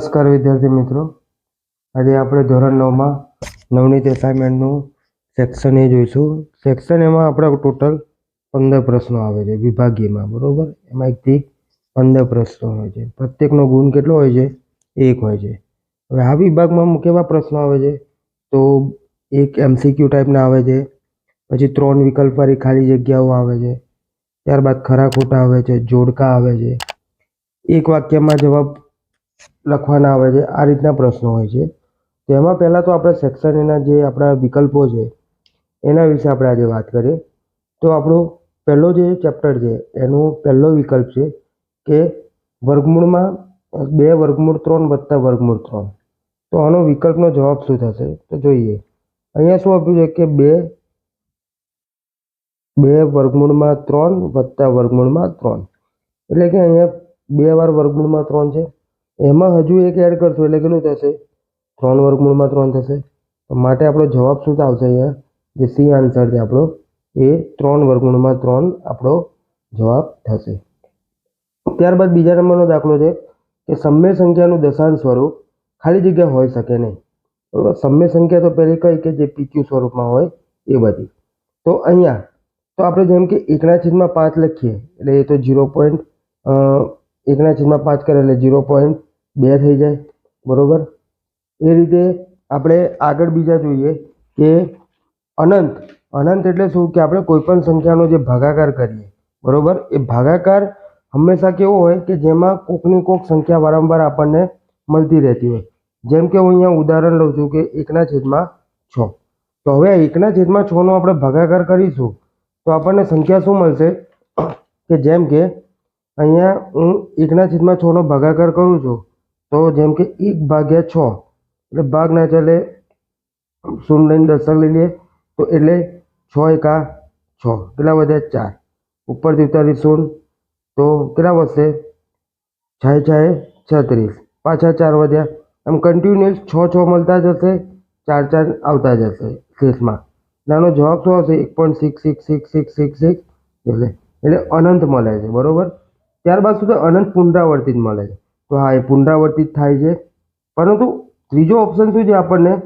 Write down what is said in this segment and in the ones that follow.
નમસ્કાર વિદ્યાર્થી મિત્રો. આજે આપણે ધોરણ નવમાં નવનીત એસાઇનમેન્ટનું સેક્શન એ જોઈશું. સેક્શન એમાં આપણા ટોટલ પંદર પ્રશ્નો આવે છે વિભાગીયમાં, બરાબર? એમાં એકથી પંદર પ્રશ્નો હોય છે. પ્રત્યેકનો ગુણ કેટલો હોય છે? એક હોય છે. હવે આ વિભાગમાં કેવા પ્રશ્નો આવે છે? તો એક એમસીક્યુ ટાઈપના આવે છે. પછી ત્રણ વિકલ્પવાળી ખાલી જગ્યાઓ આવે છે. ત્યારબાદ ખરા ખોટા આવે છે, જોડકા આવે છે. એક વાક્યમાં જવાબ લખવાના આવે છે, આ રીતના પ્રશ્નો હોય છે. તો એમાં પહેલાં તો આપણે સેક્શન એના જે આપણા વિકલ્પો છે, એના વિશે આપણે આજે વાત કરીએ. તો આપણો પહેલો જે ચેપ્ટર છે, એનો પહેલો વિકલ્પ છે કે વર્ગમૂળમાં બે વર્ગમૂળ ત્રણ વત્તા વર્ગમૂળ ત્રણ. તો આનો વિકલ્પનો જવાબ શું થશે? તો જોઈએ. અહીંયા શું આપ્યું છે કે બે બે વર્ગમૂળમાં ત્રણ વત્તા વર્ગમૂળમાં ત્રણ. એટલે કે અહીંયા બે વાર વર્ગમૂળમાં ત્રણ છે. એમાં હજુ એક એડ કરશું એટલે કેટલું થશે? ત્રણ વર્ગમૂળમાં ત્રણ થશે. માટે આપણો જવાબ શું આવશે અહીંયા? જે સી આન્સર છે આપણો, એ ત્રણ વર્ગમૂળમાં ત્રણ આપણો જવાબ થશે. ત્યારબાદ બીજા નંબરનો દાખલો છે કે સમ્ય સંખ્યાનું દશાંશ સ્વરૂપ ખાલી જગ્યા હોઈ શકે નહીં. બરાબર? સમ્ય સંખ્યા તો પહેલી કઈ કે જે પીક્યુ સ્વરૂપમાં હોય એ બધી. તો અહીંયા, તો આપણે જેમ કે એકના છેદમાં પાંચ લખીએ, એટલે એ તો જીરો પોઈન્ટ એકના છેદમાં પાંચ કરે એટલે જીરો પોઈન્ટ બે થઈ જાય, બરાબર? એ રીતે આપણે આગળ બીજા જોઈએ કે અનંત અનંત એટલે શું? કે આપણે કોઈપણ સંખ્યાનો જે ભાગાકાર કરીએ, બરોબર? એ ભાગાકાર હંમેશા કેવો હોય કે જેમાં કોકની કોક સંખ્યા વારંવાર આપણને મળતી રહેતી હોય. જેમ કે હું અહીંયા ઉદાહરણ લઉં છું કે એકના છેદમાં છ. તો હવે એકના છેદમાં છનો આપણે ભાગાકાર કરીશું, તો આપણને સંખ્યા શું મળશે? કે જેમ કે અહીંયા હું એકના છેદમાં છનો ભાગાકાર કરું છું તો જેમ કે એક ભાગ્યા છ. એટલે ભાગ ના ચાલે શૂન્ય લઈને દશક લઈ લઈએ તો એટલે છ એકા છ. કેટલા વધ્યા ચાર. ઉપરથી ઉતારી શૂન્ય. તો કેટલા વધશે? છાએ છાએ છત્રીસ. પાછા ચાર વધ્યા. આમ કન્ટિન્યુઅસ છ છ મળતા જશે. ચાર ચાર આવતા જશે શેષમાં. નાનો જવાબ શું આવશે? એક point six six six six six six એટલે એટલે અનંત મળે છે. બરાબર? ત્યારબાદ થાય? અનંત પુનરાવર્તિત મળે છે. તો હા, એ પુનરાવર્તિત થાય છે. પરંતુ ત્રીજો ઓપ્શન શું છે આપણને?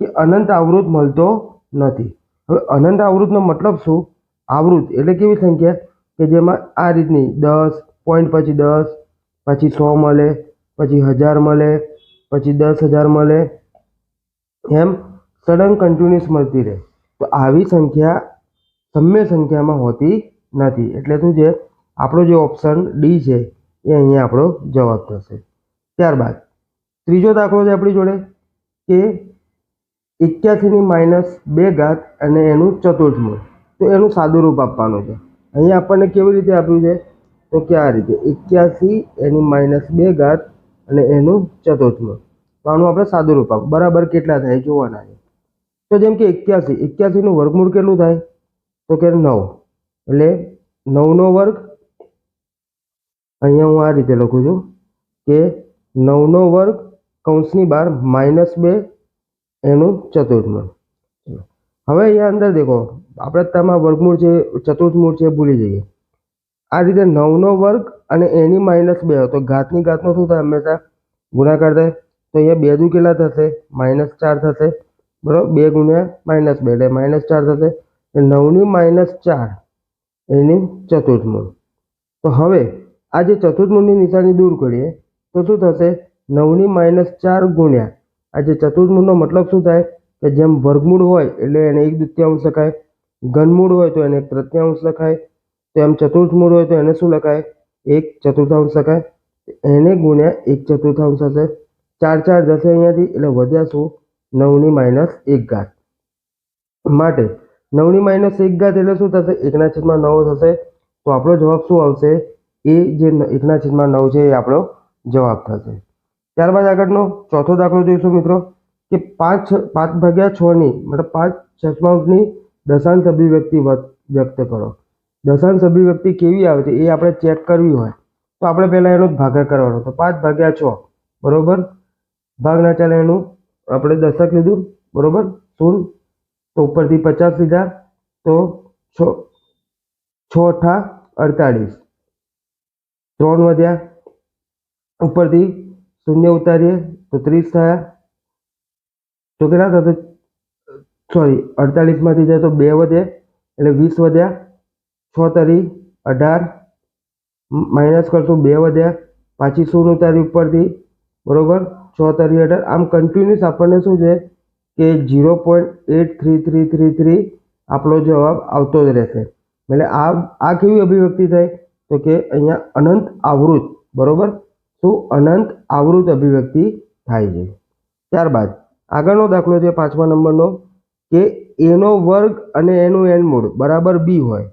કે અનંત આવૃત મળતો નથી. હવે અનંત આવૃતનો મતલબ શું? આવૃત એટલે કેવી સંખ્યા? કે જેમાં આ રીતની દસ પોઈન્ટ પછી દસ, પછી સો મળે, પછી હજાર મળે, પછી દસ હજાર મળે, એમ સડન કન્ટિન્યુઅસ મળતી રહે. તો આવી સંખ્યા સમય સંખ્યામાં હોતી નથી. એટલે શું છે? આપણો જે ઓપ્શન ડી છે એ અહીંયા આપણો જવાબ થશે. ત્યારબાદ, ત્રીજો દાખલો છે આપણી જોડે, કે એક્યાસીની માઇનસ બે ઘાત અને એનું ચતુર્થમૂળ તો એનું સાદું રૂપ આપવાનું છે. અહીંયા આપણને કેવી રીતે આપ્યું છે? તો કે આ રીતે, એક્યાસી એની માઇનસ બે ઘાત અને એનું ચતુર્થમૂળ તો આનું આપણે સાદું રૂપ આપ બરાબર કેટલા થાય? જોવાના છે. તો જેમ કે એક્યાસી, એક્યાસીનું વર્ગમૂળ કેટલું થાય? તો કે નવ. એટલે નવનો વર્ગ અહીંયા હું આ રીતે લખું છું કે નવનો વર્ગ કૌંસની બાર માઇનસ બે એનું ચતુર્થમૂળ હવે અહીંયા અંદર દેખો, આપણે તમારા વર્ગમૂળ છે ચતુર્થમૂળ છે ભૂલી જઈએ. આ રીતે નવનો વર્ગ અને એની માઇનસ બે તો ઘાતની ઘાતનો શું થાય? હંમેશા ગુણાકાર થાય. તો અહીંયા બે દુ કેટલા થશે? માઇનસ ચાર થશે. બરાબર? બે ગુણ્યા માઇનસ બે એટલે માઇનસ ચાર થશે. નવની માઇનસ ચાર એની ચતુર્થમૂળ તો હવે આ જે ચતુર્થમૂળની નિશાની દૂર કરીએ, તો શું થશે? નવની માઇનસ ચાર ગુણ્યા. આ જે ચતુર્થમૂળનો મતલબ શું થાય? કે જેમ વર્ગમૂળ હોય એટલે એને એક દ્વિતીયાંશ લખાય. ઘનમૂળ હોય તો એને એક તૃતીયાંશ લખાય. તો એમ ચતુર્થમૂળ હોય તો એને શું લખાય? એક ચતુર્થાંશ લખાય. એને ગુણ્યા એક ચતુર્થાંશ હશે. ચાર ચાર જશે અહીંયાથી, એટલે વધ્યા શું? નવની માઇનસ એક ઘાત. માટે નવની માઇનસ એક ઘાત એટલે શું થશે? એકના છેદમાં નવો થશે. તો આપણો જવાબ શું આવશે? એ જે એકના છેદમાં નવ છે એ આપણો જવાબ થશે. ત્યારબાદ આગળનો ચોથો દાખલો જોઈશું મિત્રો, કે પાંચ પાંચ ભાગ્યા છની મતલબ પાંચ દશાંશની દશાંશ અભિવ્યક્તિ વ્યક્ત કરો. દશાંશ અભિવ્યક્તિ કેવી આવે છે એ આપણે ચેક કરવી હોય, તો આપણે પહેલાં એનો ભાગાકાર કરવાનો. તો પાંચ ભાગ્યા છ, બરાબર? ભાગ ના ચાલે એનું, આપણે દશક લીધું, બરોબર? શૂન્ય. તો ઉપરથી પચાસ લીધા, તો છ છ અઠા અડતાળીસ. ત્રણ વધ્યા ઉપરથી શૂન્ય ઉતારીએ તો ત્રીસ થયા. તો કેટલા થશે સોરી, અડતાલીસમાંથી જાય તો બે વધે એટલે વીસ વધ્યા. છ તરી અઢાર. માઇનસ કરશું બે વધ્યા. પાછી શૂન્ય ઉતારી ઉપરથી, બરાબર? છ તરી અઢાર. આમ કન્ટિન્યુઅસ આપણને શું છે કે zero point eight three three three three આપણો જવાબ આવતો જ રહેશે. એટલે આ આ કેવી અભિવ્યક્તિ થઈ? તો કે અહીંયા અનંત આવૃત, બરોબર? શું અનંત આવૃત અભિવ્યક્તિ થાય છે? ત્યારબાદ, આગળનો દાખલો છે પાંચમા નંબરનો, કે એનો વર્ગ અને એનું એન મૂળ બરાબર બી હોય,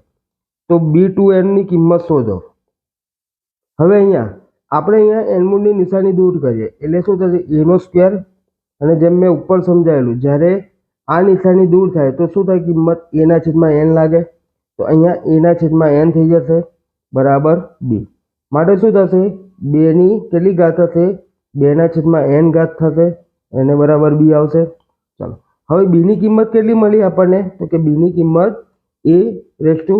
તો બી ટુ એનની કિંમત શોધો. હવે અહીંયા, આપણે અહીંયા એન મૂળની નિશાની દૂર કરીએ, એટલે શું થશે? એનો સ્ક્વેર અને જેમ મેં ઉપર સમજાયેલું, જ્યારે આ નિશાની દૂર થાય, તો શું થાય? કિંમત એના છેદમાં એન લાગે. તો અહીંયા એના છેદમાં એન થઈ જશે. બરાબર બી. માટે શું થશે? બેની કેટલી ઘાત થશે? બેના છેદમાં એન ઘાત થશે. એને બરાબર બી આવશે. ચાલો. હવે બીની કિંમત કેટલી મળી આપણને? તો કે બીની કિંમત એ રેસ ટુ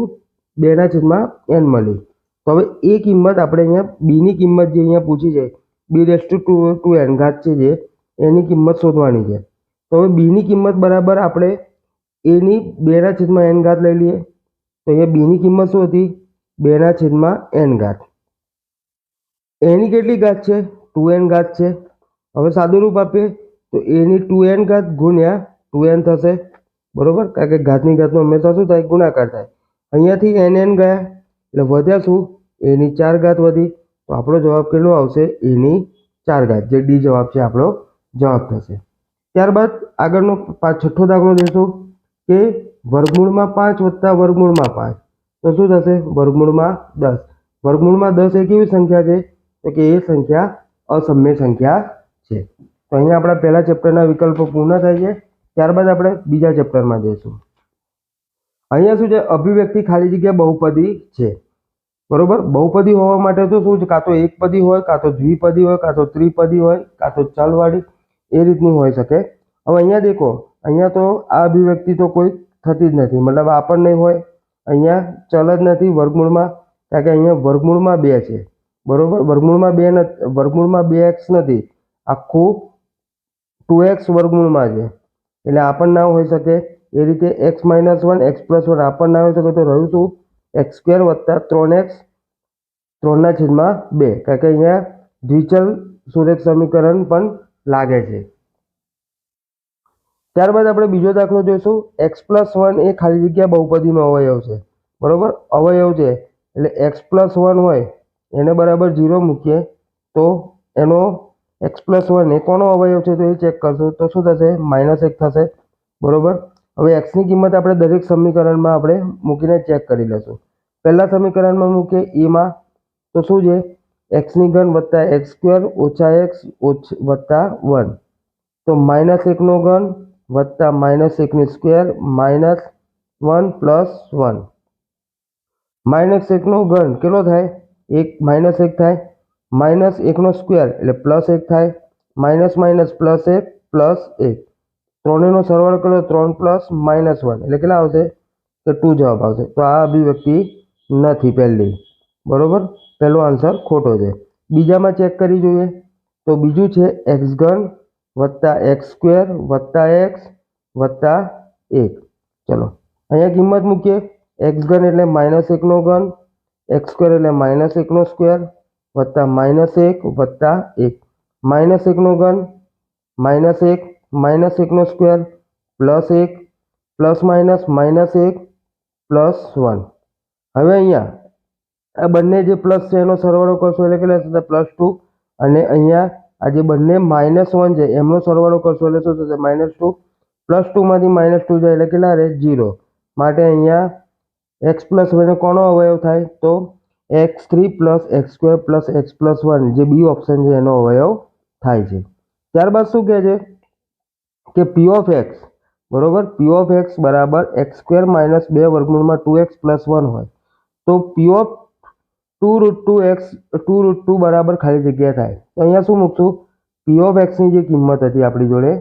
બેના છેદમાં એન મળી. તો હવે એ કિંમત આપણે અહીંયા બીની કિંમત જે અહીંયા પૂછી છે, B raise to two two N ઘાત છે જે, એની કિંમત શોધવાની છે. તો હવે બીની કિંમત બરાબર આપણે એની બેના છેદમાં એન ઘાત લઈ લઈએ. તો અહીંયા બીની કિંમત શું હતી? બેના છેદમાં એન ઘાત. એની કેટલી ઘાત છે? ટુ એન ઘાત છે. હવે સાદું રૂપ આપીએ તો એની ટુ એન ઘાત ગુણ્યા ટુ એન થશે. બરોબર? કારણ કે ઘાતની ઘાતનો હંમેશા શું થાય? ગુણાકાર થાય. અહીંયાથી એન એન ગયા. એટલે વધ્યા શું? એની ચાર ઘાત વધી. તો આપણો જવાબ કેટલો આવશે? એની ચાર ઘાત. જે ડી જવાબ છે આપણો જવાબ થશે. ત્યારબાદ આગળનો છઠ્ઠો દાખલો દેશો કે વર્ગમૂળમાં પાંચ વત્તા વર્ગમૂળમાં પાંચ. તો શું થશે? વર્ગમૂળમાં દસ. વર્ગમૂળમાં દસ એ કેવી સંખ્યા છે? તો કે એ સંખ્યા અસમ્ય સંખ્યા છે. તો અહીંયા આપણા પહેલા ચેપ્ટરના વિકલ્પો પૂર્ણ થાય છે. ત્યારબાદ આપણે બીજા ચેપ્ટરમાં જઈશું. અહીંયા શું છે? અભિવ્યક્તિ ખાલી જગ્યા બહુપદી છે. બરોબર? બહુપદી હોવા માટે તો શું છે? કાં તો એકપદી હોય, કાં તો દ્વિપદી હોય, કાં તો ત્રિપદી હોય, કાં તો ચલવાળી. એ રીતની હોઈ શકે. હવે અહીંયા દેખો, અહીંયા તો આ અભિવ્યક્તિ તો કોઈ થતી જ નથી. મતલબ આ પણ નહીં હોય અહીંયા ચલ જ નથી વર્ગમૂળમાં, કારણ કે અહીંયા વર્ગમૂળમાં બે છે. બરોબર? વર્ગમૂળમાં બે નથી, વર્ગમૂળમાં બે એક્સ નથી. આખું ટુ એક્સ વર્ગમૂળમાં છે. એટલે આ ના હોઈ શકે એ રીતે x minus one x plus one આ ના હોઈ શકે તો રહ્યું શું? એક્સ સ્ક્વેર વત્તા ત્રણ એક્સ ત્રણના છેદમાં બે. કારણ કે અહીંયા દ્વિચલ સુરેખ સમીકરણ પણ લાગે છે. ત્યારબાદ આપણે બીજો દાખલો જોઈશું. એક્સ પ્લસ વન એ ખાલી જગ્યા બહુપદીનો અવયવ છે. બરાબર? અવયવ છે. એટલે એક્સ પ્લસ વન હોય, એને બરાબર ઝીરો મૂકીએ, તો એનો એક્સ પ્લસ વન એ કોનો અવયવ છે તો એ ચેક કરશું. તો શું થશે? માઇનસ એક થશે. બરાબર? હવે એક્સની કિંમત આપણે દરેક સમીકરણમાં આપણે મૂકીને ચેક કરી લઈશું. પહેલા સમીકરણમાં મૂકીએ એમાં તો શું છે? એક્સની ઘન વત્તા એક્સ સ્ક્વેર ઓછા એક્સ ઓછ વત્તા વન તો માઇનસ એકનો ઘન વત્તા માઇનસ એકની square minus one plus one. Minus એકનો ઘન કેટલો થાય? એક માઇનસ એક થાય. માઇનસ એકનો સ્ક્વેર એટલે પ્લસ એક થાય. માઇનસ માઇનસ પ્લસ એક પ્લસ એક. ત્રણેયનો સરવાળો કર્યો ત્રણ પ્લસ માઇનસ વન. એટલે કેટલા આવશે? કે ટુ જવાબ આવશે. તો આ અભિવ્યક્તિ નથી પહેલી. બરોબર? પહેલો આન્સર ખોટો છે. બીજામાં ચેક કરી જોઈએ. તો બીજું છે એક્સ ઘન વત્તા એક્સ સ્ક્વેર, વત્તા એક્સ, વત્તા એક. ચલો, અહીંયા કિંમત મૂકીએ. એક્સ ઘન એટલે માઇનસ એકનો ઘન, એક્સ સ્ક્વેર એટલે માઇનસ એકનો સ્ક્વેર, વત્તા માઇનસ એક, વત્તા એક. માઇનસ એકનો ઘન, માઇનસ એક, માઇનસ એકનો સ્ક્વેર, પ્લસ એક, પ્લસ માઇનસ માઇનસ એક, પ્લસ વન. હવે અહીંયા, આ બંને જે પ્લસ છે એનો સરવાળો કરશો એટલે કેટલા થશે? Plus two. અને અહીંયા આ જે બંને માઇનસ વન છે. એમનો સરવાળો કરશો એટલે શું થશે? માઇનસ ટુ પ્લસ ટુમાંથી માઇનસ ટુ જાય એટલે કેટલા રહે? જીરો માટે અહીંયા એક્સ પ્લસ વનનો કોનો અવયવ થાય? તો x three plus x square plus x plus one જે બી ઓપ્શન છે એનો અવયવ થાય છે. ત્યારબાદ શું કહે છે? કે પી ઓફ એક્સ બરોબર? પી ઓફ એક્સ બરાબર એક્સ સ્ક્વેર માઇનસ બે વર્ગમૂળમાં ટુ એક્સ પ્લસ વન હોય. તો p of two root two x two root two બરાબર ખાલી જગ્યા થાય. તો અહીંયા શું મૂકશું? પી ઓફ એક્સની જે કિંમત હતી આપણી જોડે,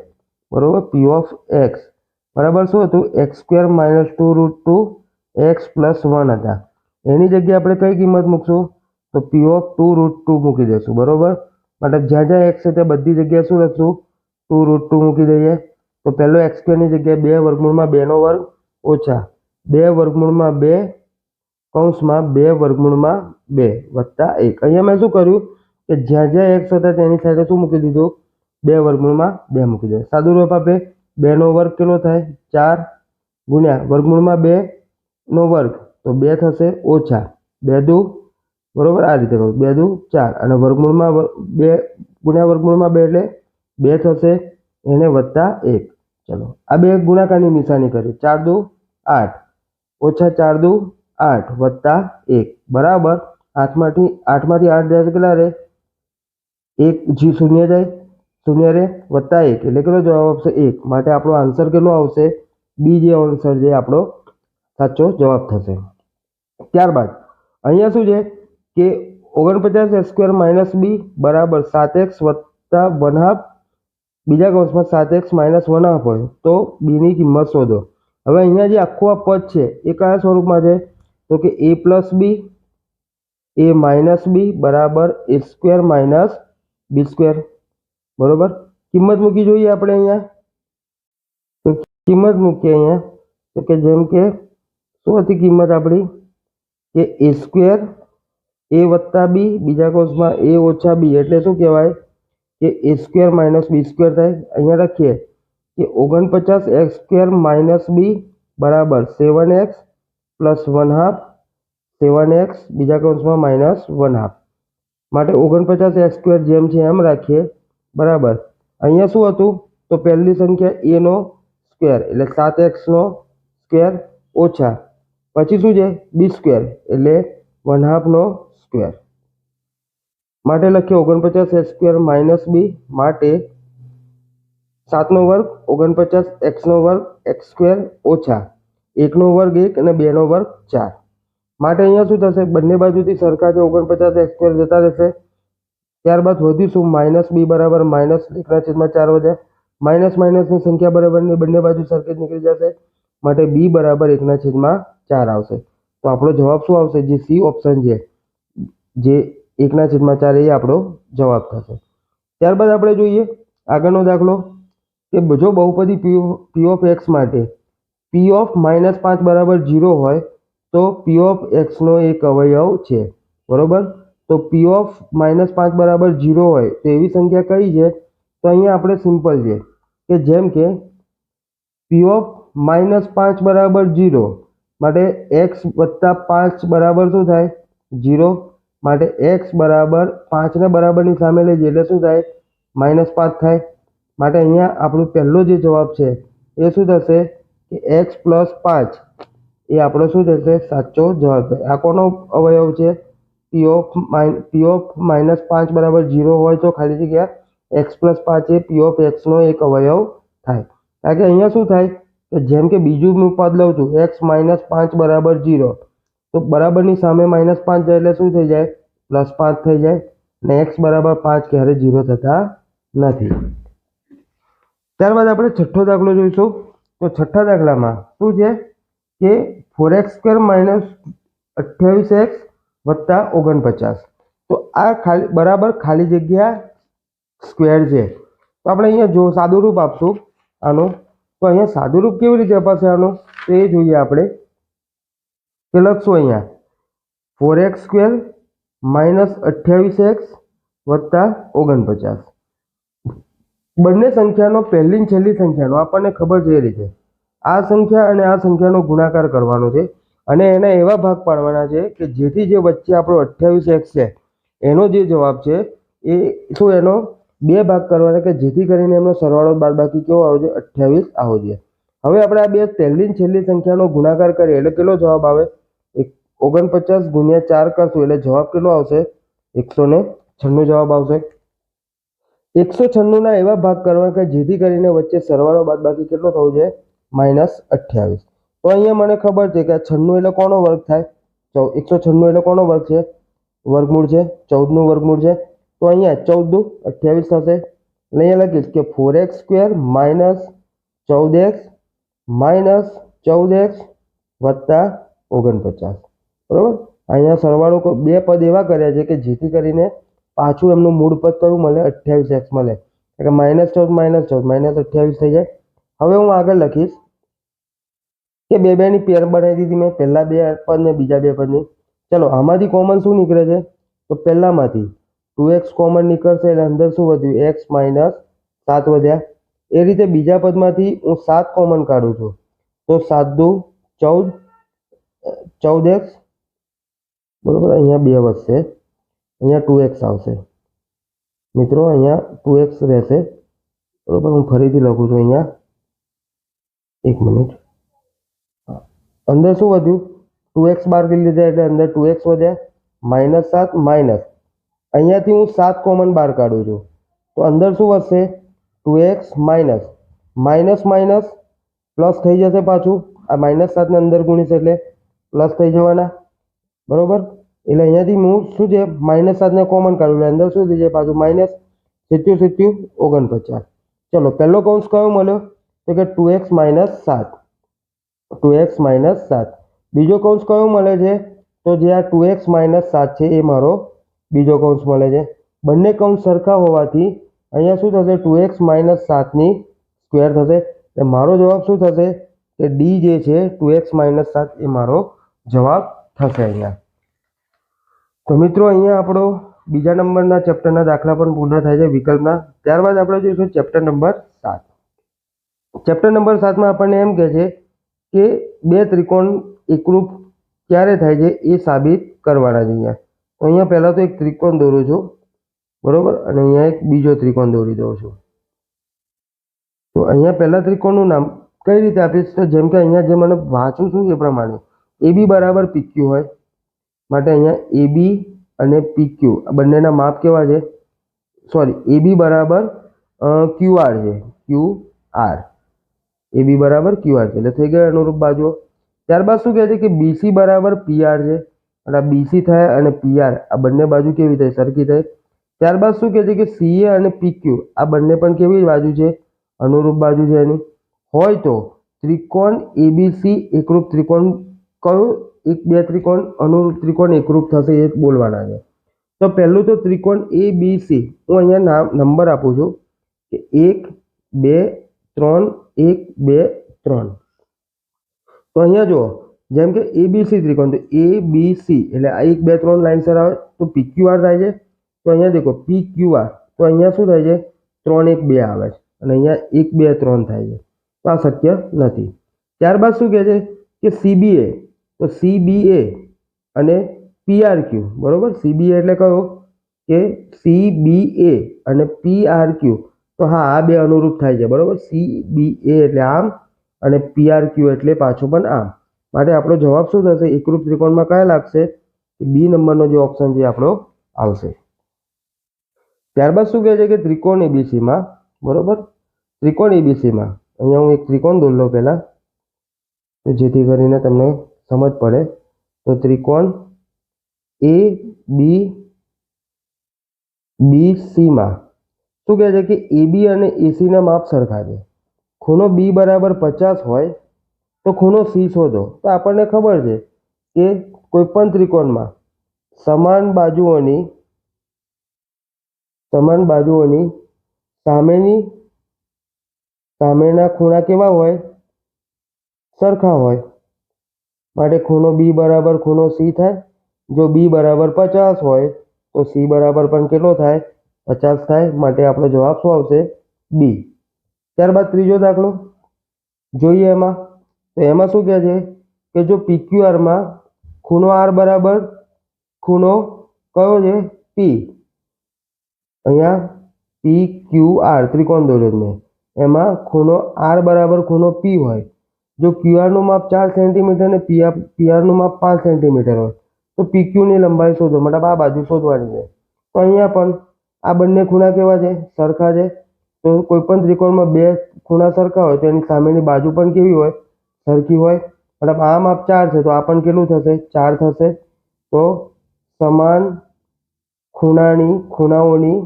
બરોબર? પી ઓફ એક્સ બરાબર શું હતું? X square minus two root two x plus one હતા. એની જગ્યાએ આપણે કઈ કિંમત મૂકશું? તો p of two root two મૂકી દઈશું, બરોબર? માટે જ્યાં જ્યાં એક્સ છે ત્યાં બધી જગ્યાએ શું લખશું? ટુ રૂટ ટુ મૂકી દઈએ. તો પહેલો એક્સ સ્ક્વેરની જગ્યાએ બે વર્ગમૂળમાં બેનો વર્ગ ઓછા. બે વર્ગમૂળમાં બે કૌંસમાં બે વર્ગમૂળમાં બે વત્તા એક. અહીંયા મેં શું કર્યું કે જ્યાં જ્યાં એક્સ હતા તેની સાથે શું મૂકી દીધું? બે વર્ગમૂળમાં બે મૂકી દે. સાદું રૂપ આપે. બેનો વર્ગ કેટલો થાય? ચાર ગુણ્યા વર્ગમૂળમાં બે નો વર્ગ. તો બે થશે ઓછા. બે દુ, બરોબર? આ રીતે કરું. બે દુ, ચાર. અને વર્ગમૂળમાં બે ગુણ્યા વર્ગમૂળમાં બે એટલે બે થશે એને વત્તા એક. ચલો. આ બે ગુણાકારની નિશાની કરી. ચાર દુ, આઠ. ઓછા ચાર દુ આઠ વત્તા એક. બરાબર? આઠમાંથી આઠમાંથી આઠ જાય કેટલા રહે? એક જી શૂન્ય જાય. શૂન્ય રહે વત્તા એક. એટલે કેટલો જવાબ આવશે? એક. માટે આપણો આન્સર કેટલો આવશે? બી જે આન્સર જે આપણો સાચો જવાબ થશે. ત્યારબાદ, અહીંયા શું છે? કે ઓગણપચાસ એક્સ સ્ક્વેર માઇનસ બી બરાબર સાત એક્સ વત્તા વન હાફ બીજા કૌંસમાં સાત એક્સ માઇનસ વન હાફ હોય તો બીની કિંમત શોધો. હવે અહીંયા જે આખું આ પદ છે, એ કયા સ્વરૂપમાં છે? તો કે એ પ્લસ બી એ માઇનસ બી બરાબર a square minus b square બરોબર કિંમત મૂકી જોઈએ આપણે અહીંયા તો કિંમત મૂકીએ અહીંયા તો કે જેમ કે શું હતી કિંમત આપણી કે એ સ્ક્વેર એ વત્તા બી બીજા કોષમાં એ ઓછા બી એટલે શું કહેવાય કે a square minus b square થાય અહીંયા લખીએ કે ઓગણપચાસ એક્સ સ્ક્વેર માઇનસ બી બરાબર seven x plus one half seven x બીજા કૌંસમાં માઇનસ વન હાફ માટે ઓગણપચાસ એક્સ સ્ક્વેર જેમ છે એમ રાખીએ, બરાબર? અહીંયા શું હતું? તો પહેલી સંખ્યા એનો સ્ક્વેર, એટલે સાત એક્સનો સ્ક્વેર ઓછા. પછી શું છે? બી સ્ક્વેર, એટલે વન હાફનો સ્ક્વેર. માટે લખીએ ઓગણપચાસ એક્સ સ્ક્વેર માઇનસ બી માટે સાતનો વર્ગ, ઓગણપચાસ એક્સનો વર્ગ એક્સ સ્ક્વેર ઓછા. એકનો વર્ગ એક અને બેનો વર્ગ ચાર. માટે અહીંયા શું થશે? બંને બાજુથી સરખા છે ઓગણપચાસ એક્સ સ્ક્વેર જતા રહેશે. ત્યારબાદ વધીશું માઇનસ બી બરાબર માઇનસ એકના છેદમાં ચાર વધ્યા માઇનસ માઇનસની સંખ્યા બરાબરની બંને બાજુ સરખી નીકળી જશે. માટે બી બરાબર એકના છેદમાં ચાર આવશે. તો આપણો જવાબ શું આવશે? જે સી ઓપ્શન છે, જે એકના છેદમાં ચાર એ આપણો જવાબ થશે. ત્યારબાદ આપણે જોઈએ આગળનો દાખલો કે જો બહુપદી પી ઓફ એક્સ માટે પી ઓફ માઇનસ પાંચ બરાબર જીરો હોય તો પી ઓફ એક્સનો એક અવયવ છે. બરાબર? તો પી ઓફ માઇનસ પાંચ બરાબર જીરો હોય તો એવી સંખ્યા કઈ છે? તો અહીંયા આપણે સિમ્પલ છે કે જેમ કે પી ઓફ માઇનસ પાંચ બરાબર જીરો માટે એક્સ વત્તા પાંચ બરાબર શું થાય? જીરો માટે એક્સ બરાબર પાંચને બરાબરની સામે લઈ એટલે શું થાય? માઇનસ પાંચ થાય. માટે અહીંયા આપણું પહેલો જે જવાબ છે એ શું થશે? કે એક્સ પ્લસ પાંચ, એ આપણો શું થશે? સાચો જવાબ થાય આ કોનો અવયવ છે? P of p of minus પાંચ બરાબર જીરો હોય તો ખાલી જગ્યા એક્સ પ્લસ પાંચ એ પી ઓફ એક્સનો એક અવયવ થાય. કારણ કે અહીંયા શું થાય? કે જેમ કે બીજું હું પદ લઉં છું એક્સ માઇનસ પાંચ બરાબર જીરો તો બરાબરની સામે માઇનસ પાંચ જાય એટલે શું થઈ જાય? પ્લસ પાંચ થઈ જાય. ને એક્સ બરાબર પાંચ ક્યારે જીરો થતા નથી. ત્યારબાદ આપણે છઠ્ઠો દાખલો જોઈશું. તો છઠ્ઠા દાખલામાં શું છે કે ફોર એક્સ સ્ક્વેર માઇનસ અઠ્યાવીસ એક્સ વત્તા ઓગણપચાસ તો આ ખાલી બરાબર ખાલી જગ્યા સ્ક્વેર છે તો આપણે અહીંયા જો સાદું રૂપ આપશું આનું તો અહીંયા સાદું રૂપ કેવી રીતે અપાશે આનું? તો એ જોઈએ આપણે કે લખશું અહીંયા, ફોર એક્સ સ્ક્વેર માઇનસ અઠ્યાવીસ એક્સ વત્તા ઓગણપચાસ. બંને સંખ્યાનો પહેલી છેલ્લી સંખ્યાનો, આપણને ખબર છે એ રીતે. આ સંખ્યા અને આ સંખ્યાનો ગુણાકાર કરવાનો છે અને એના એવા ભાગ પાડવાના છે કે જેથી જે વચ્ચે આપણો અઠ્યાવીસ એક્સ છે, એનો જે જવાબ છે એ શું એનો? બે ભાગ કરવાના કે જેથી કરીને એમનો સરવાળો બાદબાકી કેવો આવે જોઈએ અઠ્યાવીસ આવો જોઈએ હવે આપણે આ બે પહેલી છેલ્લી સંખ્યાનો ગુણાકાર કરીએ, એટલે કેટલો જવાબ આવે? એક ઓગણપચાસ ગુણ્યા ચાર કરશું, એટલે જવાબ કેટલો આવશે? એકસો ને છન્નું જવાબ આવશે. એકસો છન્નુંના એવા ભાગ કરવા કે જેથી કરીને વચ્ચે સરવાળો બાદ બાકી કેટલો થવો જોઈએ? માઇનસ અઠ્યાવીસ. તો અહીંયા મને ખબર છે કે છન્નું એટલે કોનો વર્ગ થાય? ચૌ, એકસો છન્નું એટલે કોનો વર્ગ છે? વર્ગમૂળ છે. ચૌદનું વર્ગમૂળ છે. તો અહીંયા ચૌદનું અઠ્યાવીસ થશે. એટલે અહીંયા લખીશ કે ફોર એક્સ સ્ક્વેર માઇનસ ચૌદ એક્સ માઇનસ ચૌદ એક્સ વત્તા ઓગણપચાસ. બરાબર? અહીંયા સરવાળો બે પદ એવા કર્યા છે કે જેથી કરીને પાછું એમનું મૂળ પદ કયું મળે, અઠ્યાવીસ એક્સ મળે. એટલે માઇનસ ચૌદ માઇનસ ચૌદ માઇનસ અઠ્યાવીસ થઈ જાય. હવે હું આગળ લખીશ કે બે બેની પેર બનાવી દીધી મેં. પહેલા બે પદ ને બીજા બે પદની ચલો, આમાંથી કોમન શું નીકળે છે? તો પહેલામાંથી ટુ એક્સ કોમન નીકળશે, એટલે અંદર શું વધ્યું? એક્સ માઇનસ સાત વધ્યા. એ રીતે બીજા પદમાંથી હું સાત કોમન કાઢું છું. તો સાત દુ ચૌદ ચૌદ એક્સ બરોબર, અહીંયા બે વધશે. અહીંયા ટુ એક્સ આવશે. મિત્રો, અહીંયા ટુ એક્સ રહેશે. બરાબર, હું ફરીથી લખું છું અહીંયા. એક મિનિટ. અંદર શું વધ્યું? ટુ એક્સ બાર કરી લીધા એટલે અંદર ટુ એક્સ વધ્યા. માઇનસ સાત માઇનસ અહીંયાથી હું સાત કોમન બાર કાઢું છું. તો અંદર શું વધશે? Two x minus minus minus plus થઈ જશે પાછું. આ માઇનસ સાતને અંદર ગુણીશ એટલે પ્લસ થઈ જવાના. બરોબર? એટલે અહીંયાથી હું શું છે માઇનસ સાતને કોમન કાઢું, એટલે અંદર શું થઈ જાય પાછું? માઇનસ સિત્યુ સિત્યુ ઓગણપચાસ. ચલો, પહેલો કૌંસ કયો મળ્યો? તો કે ટુ એક્સ માઇનસ સાત. ટુ એક્સ માઇનસ સાત. બીજો કૌંસ કયો મળે છે? તો જે આ ટુ એક્સ માઇનસ સાત છે, એ મારો બીજો કૌંસ મળે છે. બંને કૌંસ સરખા હોવાથી અહીંયા શું થશે? ટુ એક્સ માઇનસ સાતની સ્ક્વેર થશે. એટલે મારો જવાબ શું થશે? કે ડી જે છે ટુ એક્સ માઇનસ સાત, એ મારો જવાબ થશે અહીંયા. તો મિત્રો, અહીંયા આપણો બીજા નંબરના ચેપ્ટરના દાખલા પણ પૂર્ણ થાય છે વિકલ્પના. ત્યારબાદ આપણે જોઈશું ચેપ્ટર નંબર સાત. ચેપ્ટર નંબર સાતમાં આપણને એમ કહે છે કે બે ત્રિકોણ એકરૂપ ક્યારે થાય છે એ સાબિત કરવાના છે અહીંયા. તો અહીંયા પહેલાં તો એક ત્રિકોણ દોરું છું, બરાબર? અને અહીંયા એક બીજો ત્રિકોણ દોરી દઉં છું. તો અહીંયા પહેલા ત્રિકોણનું નામ કઈ રીતે આપીશ? તો જેમ કે અહીંયા જે મને વાંચું છું એ પ્રમાણે, એ બી બરાબર પીક્યું હોય. માટે અહીંયા એ બી અને પીક્યુ આ બંનેના માપ કેવા છે? સોરી એ બી બરાબર ક્યુ આર છે. ક્યુ આર એ બી બરાબર ક્યુ આર છે. એટલે થઈ ગયા અનુરૂપ બાજુઓ. ત્યારબાદ શું કહે છે કે બીસી બરાબર પીઆર છે. આ બીસી થાય અને પીઆર આ બંને બાજુ કેવી થાય? સરખી થાય. ત્યારબાદ શું કહે છે કે સીએ અને પીક્યુ આ બંને પણ કેવી બાજુ છે? અનુરૂપ બાજુ છે એની. હોય તો ત્રિકોણ એબીસી એકરૂપ ત્રિકોણ કયો? એક, બે ત્રિકોણ, અનુરૂપ ત્રિકોણ એકરૂપ થશે, એ જ બોલવાના છે. તો પહેલું તો ત્રિકોણ એ બી સી હું અહીંયા નામ, નંબર આપું છું કે એક, બે, ત્રણ, એક, બે, ત્રણ. તો અહીંયા જુઓ, જેમ કે એ બી સી ત્રિકોણ, તો એ બી સી એટલે આ એક, બે, ત્રણ લાઈન સર આવે તો પી ક્યુ આર થાય છે. તો અહીંયા દેખો પી ક્યુ આર તો અહીંયા શું થાય છે? ત્રણ એક બે આવે છે. અને અહીંયા એક, બે, ત્રણ થાય છે. તો આ શક્ય નથી. ત્યારબાદ શું કહે છે? કે સીબીએ તો સીબીએ અને પીઆરક્યુ બરાબર? સીબીએ એટલે કયો? કે સીબીએ અને પીઆરક્યુ તો હા, આ બે અનુરૂપ થાય છે, બરાબર? સીબીએ એટલે આમ અને પીઆરક્યુ એટલે પાછું પણ આમ. માટે આપણો જવાબ શું થશે? એકરૂપ ત્રિકોણમાં કયા લાગશે? બી નંબરનો જે ઓપ્શન છે આપણો આવશે. ત્યારબાદ શું કહે છે કે ત્રિકોણ એબીસીમાં બરાબર? ત્રિકોણ એબીસીમાં અહીંયા હું એક ત્રિકોણ દોરી લઉં પહેલાં જેથી કરીને તમને સમજ પડે? તો ત્રિકોણ એ બી બી સીમાં શું કહે છે કે એબી અને એસીના માપ સરખા છે? ખૂણો બી બરાબર પચાસ હોય તો ખૂણો સી શોધો. તો આપણને ખબર છે કે કોઈપણ ત્રિકોણમાં સમાન બાજુઓની સમાન બાજુઓની સામેની, સામેના ખૂણા કેવા હોય? સરખા હોય. માટે ખૂણો બી બરાબર ખૂણો સી થાય. જો બી બરાબર પચાસ હોય, તો સી બરાબર પણ કેટલો થાય? પચાસ થાય. માટે આપણો જવાબ શું આવશે? બી ત્યારબાદ ત્રીજો દાખલો. જોઈએ એમાં. તો એમાં શું કહે છે? કે જો પીક્યુઆરમાં ખૂણો આર બરાબર ખૂણો કયો છે? પી અહીંયા પી ક્યુ આર ત્રિકોણ દોર્યો મેં. એમાં ખૂણો આર બરાબર ખૂણો પી હોય. જો ક્યુઆરનું માપ ચાર સેન્ટીમીટર અને પીઆર પીઆરનું માપ પાંચ સેન્ટીમીટર હોય, તો પીક્યુની લંબાઈ શોધો, મતલબ આ બાજુ શોધવાની છે. તો અહીંયા પણ આ બંને ખૂણા કેવા છે? સરખા છે. તો કોઈ પણ ત્રિકોણમાં બે ખૂણા સરખા હોય, તો એની સામેની બાજુ પણ કેવી હોય? સરખી હોય. મતલબ આ માપ ચાર છે, તો આ પણ કેટલું થશે? ચાર થશે. તો સમાન ખૂણાની, ખૂણાઓની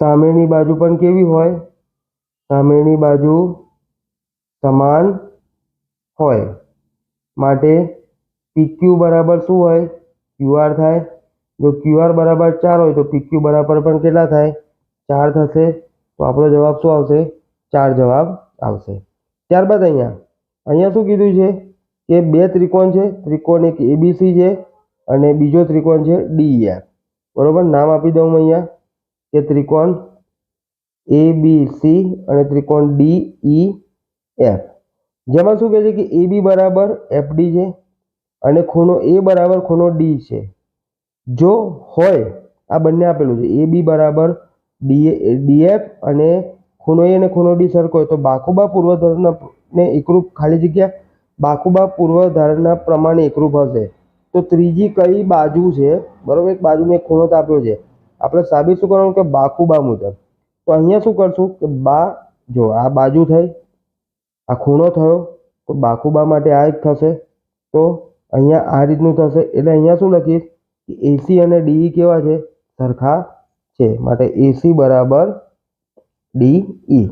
સામેની બાજુ પણ કેવી હોય? સામેની બાજુ સમાન હોય. માટે પીક્યુ બરાબર શું હોય? ક્યુઆર થાય. જો ક્યુઆર બરાબર ચાર હોય, તો પીક્યુ બરાબર પણ કેટલા થાય? ચાર થશે. તો આપણો જવાબ શું આવશે? ચાર જવાબ આવશે. ત્યારબાદ અહીંયા અહીંયા શું કીધું છે? કે બે ત્રિકોણ છે. ત્રિકોણ એક એબીસી છે અને બીજો ત્રિકોણ છે ડીઈઆર બરાબર? નામ આપી દઉં અહીંયા. કે ત્રિકોણ એ બી સી અને ત્રિકોણ ડી ઈ એફ જેમાં શું કહે છે કે એ બી બરાબર એફડી છે અને ખૂણો એ બરાબર ખૂણો ડી છે. જો હોય, આ બંને આપેલું છે. એ બી બરાબર ડી ડીએફ અને ખૂણો એ અને ખૂણો ડી સરખો હોય તો બાકુબા પૂર્વધારને એકરૂપ ખાલી જગ્યા બાકુબા પૂર્વધારણા પ્રમાણે એકરૂપ હશે. તો ત્રીજી કઈ બાજુ છે? બરાબર, એક બાજુ મેં ખૂણો આપ્યો છે. આપણે સાબિત શું કરવાનું કે બાકુબા મુજબ. તો અહીંયા શું કરશું કે બા, જો આ બાજુ થઈ આ ખૂણો થયો, તો બાકુબા માટે આ એક થશે. તો અહીંયા આ રીતનું થશે. એટલે અહીંયા શું લખીશ કે એસી અને ડીઈ કેવા છે? સરખા છે. માટે એસી બરાબર ડીઈ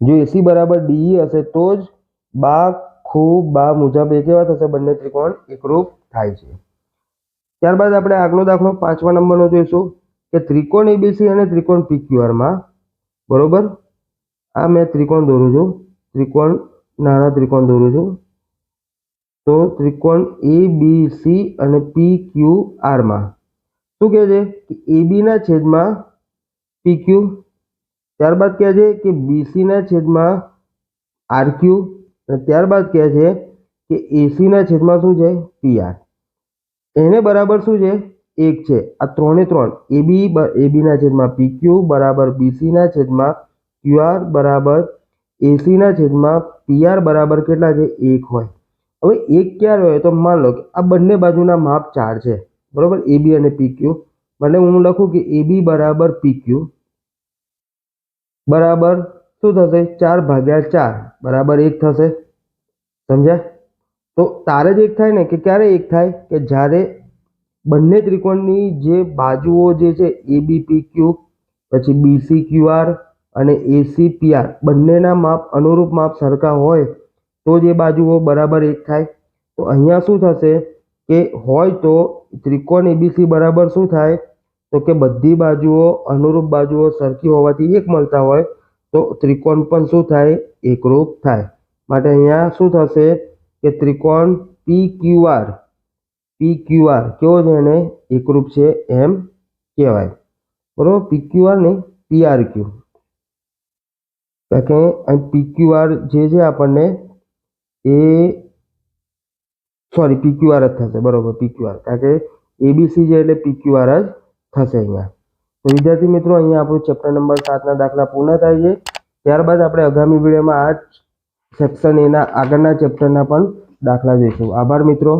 જો એસી બરાબર ડીઈ હશે, તો જ બા ખૂબ બા મુજબ એ કેવા થશે? બંને ત્રિકોણ એકરૂપ થાય છે. ત્યારબાદ આપણે આગલો દાખલો પાંચમા નંબરનો જોઈશું, કે ત્રિકોણ એબીસી અને ત્રિકોણ પીક્યુઆરમાં બરોબર? આ મેં ત્રિકોણ દોરું છું. ત્રિકોણ, નાના ત્રિકોણ દોરું છું. તો ત્રિકોણ એ બી સી અને પી ક્યુ આરમાં શું કહે છે? કે એ બીના છેદમાં પી ક્યુ ત્યારબાદ કહે છે કે બીસીના છેદમાં આર ક્યુ અને ત્યારબાદ કહે છે કે એસીના છેદમાં શું છે? પી આર એને બરાબર શું છે? એક છે. આ ત્રણે ત્રણ. એ બી એ બીના છેદમાં પી ક્યુ બરાબર બીસીના છેદમાં ક્યુ આર બરાબર એસીના છેદમાં પીઆર બરાબર કેટલા છે? એક હોય. હવે એક ક્યારે હોય તો માન લો કે આ બંને બાજુના માપ ચાર છે. બરાબર? એ બી અને પી ક્યુ. એટલે હું લખું કે એ બી બરાબર પી ક્યુ. બરાબર શું થશે? ચાર ભાગ્યા ચાર. બરાબર એક થશે. સમજ્યા? તો તારે જ એક થાય ને? કે ક્યારે એક થાય? કે જ્યારે બંને ત્રિકોણની જે બાજુઓ જે છે, એ બી પી ક્યુ, પછી બીસી ક્યુ આર અને એસી પીઆર બંનેના માપ અનુરૂપ માપ સરખા હોય તો જ બાજુઓ બરાબર એક થાય. તો અહીંયા શું થશે કે હોય તો ત્રિકોણ એબીસી બરાબર શું થાય? તો કે બધી બાજુઓ અનુરૂપ બાજુઓ સરખી હોવાથી એક મળતા હોય તો ત્રિકોણ પણ શું થાય? એકરૂપ થાય. માટે અહીંયા શું થશે કે ત્રિકોણ P Q R P Q R કેવો છે એને? એકરૂપ છે એમ કહેવાય. બરાબર? પી ક્યુ આર નહીં પી ક્યુ કે અહીં પીક્યુઆર ક્યુ આર જે છે આપણને એ સોરી પી ક્યુ આર જ થશે, બરોબર પી ક્યુ આર કારણ કે એબીસી છે એટલે પીક્યુઆર ક્યુ આર જ થશે અહીંયા. તો વિદ્યાર્થી મિત્રો, અહીંયા આપણું ચેપ્ટર નંબર સાતના દાખલા પૂર્ણ થાય છે. ત્યારબાદ આપણે આગામી વિડીયોમાં આ સેક્શન એના આગળના ચેપ્ટરના પણ દાખલા જોઈશું. આભાર મિત્રો.